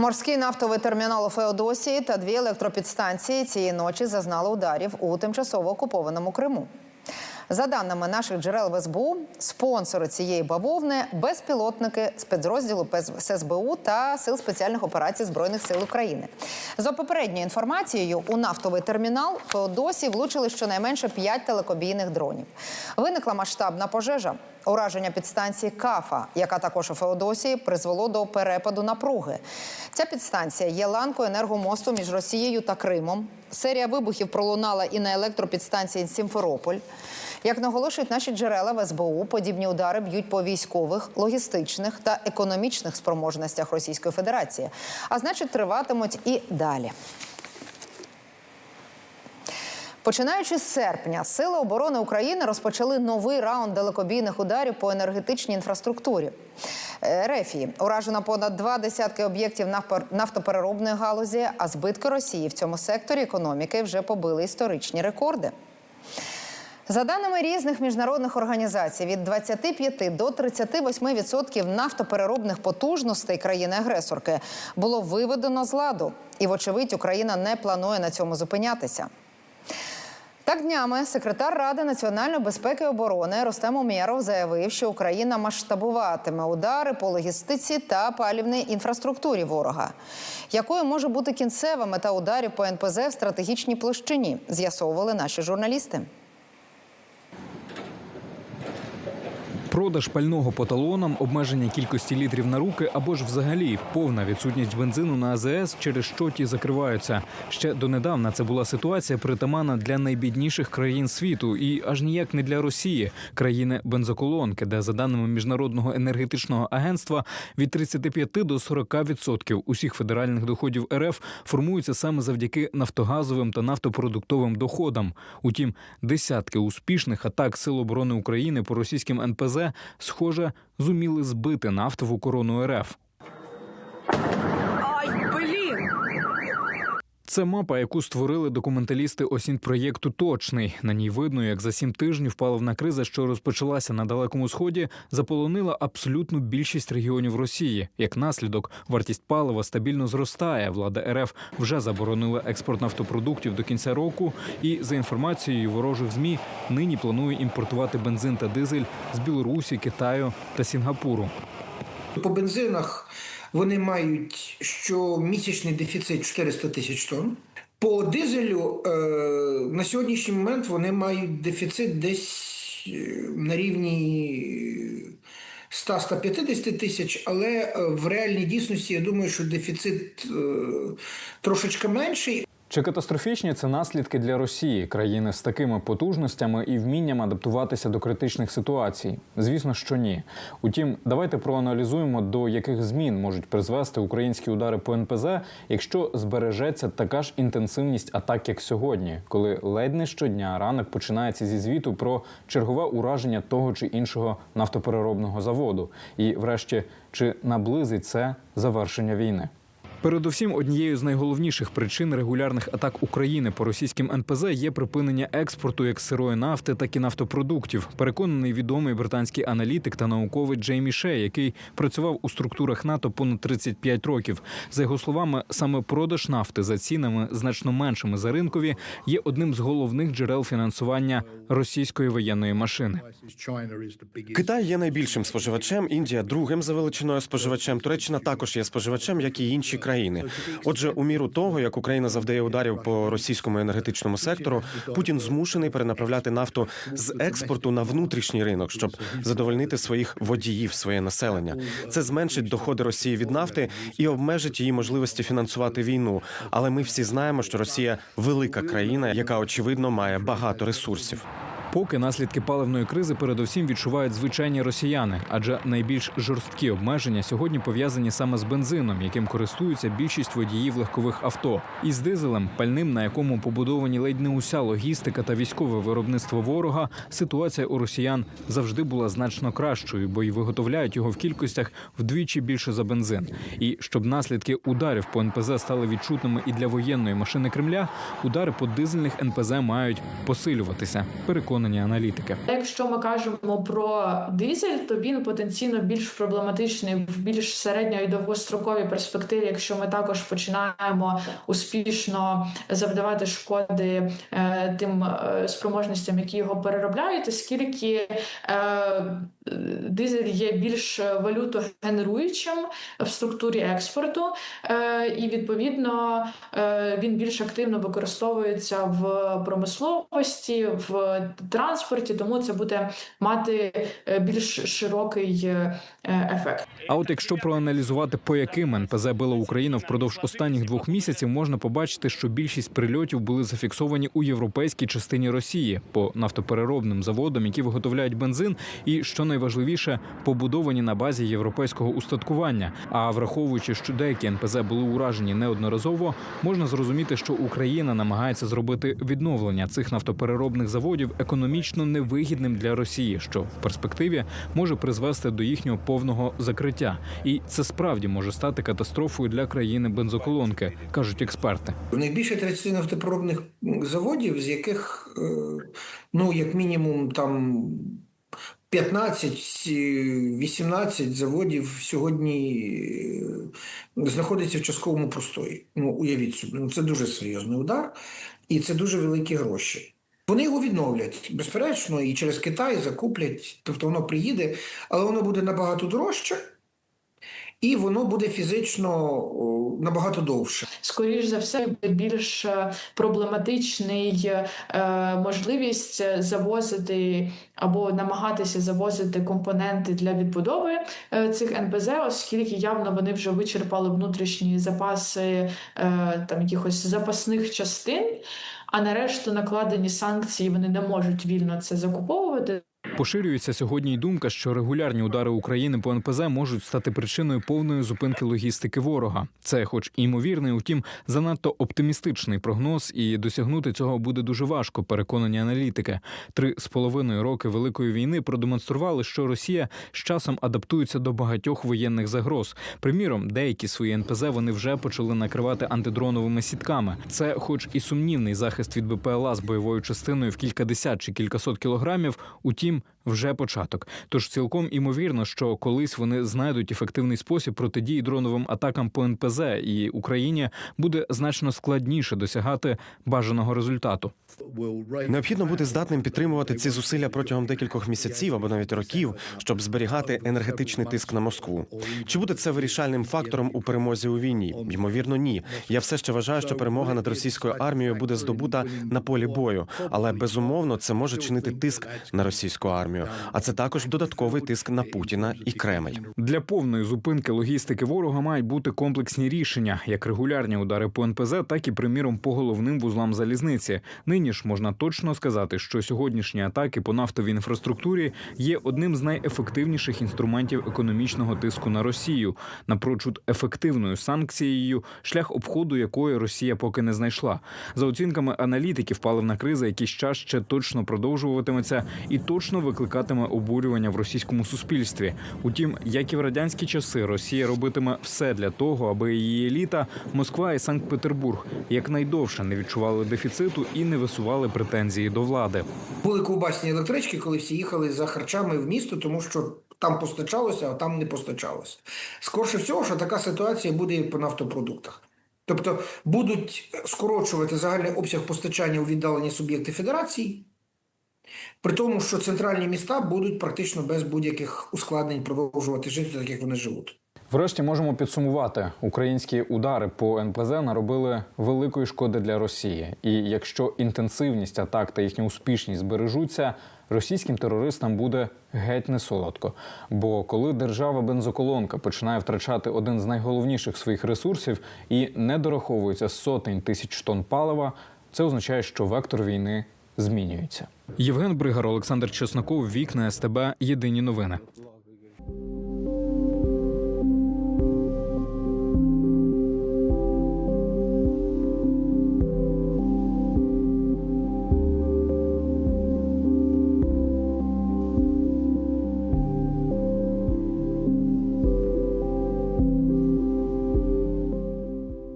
Морський нафтовий термінал у Феодосії та дві електропідстанції цієї ночі зазнали ударів у тимчасово окупованому Криму. За даними наших джерел в СБУ, спонсори цієї бавовни безпілотники спецрозділу СБУ та сил спеціальних операцій збройних сил України. За попередньою інформацією, у нафтовий термінал Феодосії влучили щонайменше 5 телекобійних дронів. Виникла масштабна пожежа. Ураження підстанції Кафа, яка також у Феодосії, призвело до перепаду напруги. Ця підстанція є ланкою енергомосту між Росією та Кримом. Серія вибухів пролунала і на електропідстанції Сімферополь. Як наголошують наші джерела в СБУ, подібні удари б'ють по військових, логістичних та економічних спроможностях Російської Федерації, а значить, триватимуть і далі. Починаючи з серпня, Сили оборони України розпочали новий раунд далекобійних ударів по енергетичній інфраструктурі. Е, Рефії уражено понад два десятки об'єктів нафтопереробної галузі, а збитки Росії в цьому секторі економіки вже побили історичні рекорди. За даними різних міжнародних організацій, від 25 до 38% нафтопереробних потужностей країни-агресорки було виведено з ладу. І, вочевидь, Україна не планує на цьому зупинятися. Так днями секретар Ради національної безпеки і оборони Рустем Умєров заявив, що Україна масштабуватиме удари по логістиці та палівній інфраструктурі ворога. Якою може бути кінцева мета ударів по НПЗ в стратегічній площині? З'ясовували наші журналісти. Продаж пального по талонам, обмеження кількості літрів на руки або ж взагалі повна відсутність бензину на АЗС, через що ті закриваються. Ще донедавна це була ситуація притаманна для найбідніших країн світу і аж ніяк не для Росії, країни бензоколонки, де за даними міжнародного енергетичного агентства від 35 до 40% усіх федеральних доходів РФ формуються саме завдяки нафтогазовим та нафтопродуктовим доходам. Утім, десятки успішних атак Сил оборони України по російським НПЗ, схоже, зуміли збити нафтову корону РФ. Це мапа, яку створили документалісти осінь проєкту Точний. На ній видно, як за сім тижнів паливна криза, що розпочалася на далекому сході, заполонила абсолютну більшість регіонів Росії. Як наслідок, вартість палива стабільно зростає. Влада РФ вже заборонила експорт нафтопродуктів до кінця року. І за інформацією ворожих змі, нині планує імпортувати бензин та дизель з Білорусі, Китаю та Сінгапуру. По бензинах вони мають щомісячний дефіцит 400 тисяч тонн. По дизелю е, на сьогоднішній момент вони мають дефіцит десь е, на рівні 100-150 тисяч, але е, в реальній дійсності я думаю, що дефіцит е, трошечки менший. Чи катастрофічні це наслідки для Росії, країни з такими потужностями і вмінням адаптуватися до критичних ситуацій? Звісно, що ні. Утім, давайте проаналізуємо, до яких змін можуть призвести українські удари по НПЗ, якщо збережеться така ж інтенсивність атак, як сьогодні, коли ледь не щодня ранок починається зі звіту про чергове ураження того чи іншого нафтопереробного заводу, і, врешті, чи наблизить це завершення війни? Передусім, однією з найголовніших причин регулярних атак України по російським НПЗ є припинення експорту як сирої нафти, так і нафтопродуктів. Переконаний відомий британський аналітик та науковець Джеймі Шей, який працював у структурах НАТО понад 35 років. За його словами, саме продаж нафти за цінами значно меншими за ринкові є одним з головних джерел фінансування російської воєнної машини. Китай є найбільшим споживачем, Індія другим за величиною споживачем. Туреччина також є споживачем, як і інші країни. Отже, у міру того, як Україна завдає ударів по російському енергетичному сектору, Путін змушений перенаправляти нафту з експорту на внутрішній ринок, щоб задовольнити своїх водіїв, своє населення. Це зменшить доходи Росії від нафти і обмежить її можливості фінансувати війну. Але ми всі знаємо, що Росія велика країна, яка очевидно має багато ресурсів. Поки наслідки паливної кризи передусім відчувають звичайні росіяни, адже найбільш жорсткі обмеження сьогодні пов'язані саме з бензином, яким користуються більшість водіїв легкових авто, і з дизелем, пальним, на якому побудовані ледь не уся логістика та військове виробництво ворога. Ситуація у росіян завжди була значно кращою, бо й виготовляють його в кількостях вдвічі більше за бензин. І щоб наслідки ударів по НПЗ стали відчутними і для воєнної машини Кремля, удари по дизельних НПЗ мають посилюватися. Переконані переконані аналітики. Якщо ми кажемо про дизель, то він потенційно більш проблематичний в більш середньо і довгостроковій перспективі, якщо ми також починаємо успішно завдавати шкоди е, тим е, спроможностям, які його переробляють, оскільки е, дизель є більш валютогенеруючим в структурі експорту, і відповідно він більш активно використовується в промисловості, в транспорті, тому це буде мати е, більш широкий е, ефект. А от якщо проаналізувати, по яким НПЗ била Україна впродовж останніх двох місяців, можна побачити, що більшість прильотів були зафіксовані у європейській частині Росії по нафтопереробним заводам, які виготовляють бензин, і що найважливіше, побудовані на базі європейського устаткування. А враховуючи, що деякі НПЗ були уражені неодноразово, можна зрозуміти, що Україна намагається зробити відновлення цих нафтопереробних заводів економічно невигідним для Росії, що в перспективі може призвести до їхнього повного закриття. І це справді може стати катастрофою для країни бензоколонки, кажуть експерти. В них більше 30 нафтопереробних заводів, з яких, е, ну, як мінімум, там 15-18 заводів сьогодні е, знаходиться в частковому простої. Ну, уявіть собі, ну, це дуже серйозний удар, і це дуже великі гроші. Вони його відновлять, безперечно, і через Китай закуплять, тобто воно приїде, але воно буде набагато дорожче, і воно буде фізично набагато довше. Скоріш за все, буде більш е, проблематичний е, можливість завозити або намагатися завозити компоненти для відбудови е, цих НПЗ, оскільки явно вони вже вичерпали внутрішні запаси там якихось запасних частин. А на решту накладені санкції вони не можуть вільно це закуповувати. Поширюється сьогодні й думка, що регулярні удари України по НПЗ можуть стати причиною повної зупинки логістики ворога. Це, хоч і ймовірний, утім, занадто оптимістичний прогноз, і досягнути цього буде дуже важко. Переконані аналітики. Три з половиною роки великої війни продемонстрували, що Росія з часом адаптується до багатьох воєнних загроз. Приміром, деякі свої НПЗ вони вже почали накривати антидроновими сітками. Це, хоч і сумнівний захист від БПЛА з бойовою частиною в кількадесят чи кількасот кілограмів, утім. him Вже початок, тож цілком імовірно, що колись вони знайдуть ефективний спосіб протидії дроновим атакам по НПЗ, і Україні буде значно складніше досягати бажаного результату. Необхідно бути здатним підтримувати ці зусилля протягом декількох місяців або навіть років, щоб зберігати енергетичний тиск на Москву. Чи буде це вирішальним фактором у перемозі у війні? Ймовірно, ні. Я все ще вважаю, що перемога над російською армією буде здобута на полі бою, але безумовно це може чинити тиск на російську армію. А це також додатковий тиск на Путіна і Кремль. Для повної зупинки логістики ворога мають бути комплексні рішення, як регулярні удари по НПЗ, так і приміром по головним вузлам залізниці. Нині ж можна точно сказати, що сьогоднішні атаки по нафтовій інфраструктурі є одним з найефективніших інструментів економічного тиску на Росію, напрочуд ефективною санкцією, шлях обходу якої Росія поки не знайшла. За оцінками аналітиків, паливна криза якийсь час ще точно продовжуватиметься і точно викликатиме обурювання в російському суспільстві. Утім, як і в радянські часи, Росія робитиме все для того, аби її еліта, Москва і Санкт-Петербург якнайдовше не відчували дефіциту і не висували претензії до влади. Були ковбасні електрички, коли всі їхали за харчами в місто, тому що там постачалося, а там не постачалося. Скорше всього, що така ситуація буде і по нафтопродуктах. Тобто будуть скорочувати загальний обсяг постачання у віддалені суб'єкти федерації, при тому, що центральні міста будуть практично без будь-яких ускладнень продовжувати жити так, як вони живуть. Врешті можемо підсумувати: українські удари по НПЗ наробили великої шкоди для Росії. І якщо інтенсивність атак та їхня успішність збережуться, російським терористам буде геть не солодко. Бо коли держава бензоколонка починає втрачати один з найголовніших своїх ресурсів і не дораховується сотень тисяч тонн палива, це означає, що вектор війни змінюється. Євген Бригар, Олександр Чесноков, вікна СТБ. Єдині новини.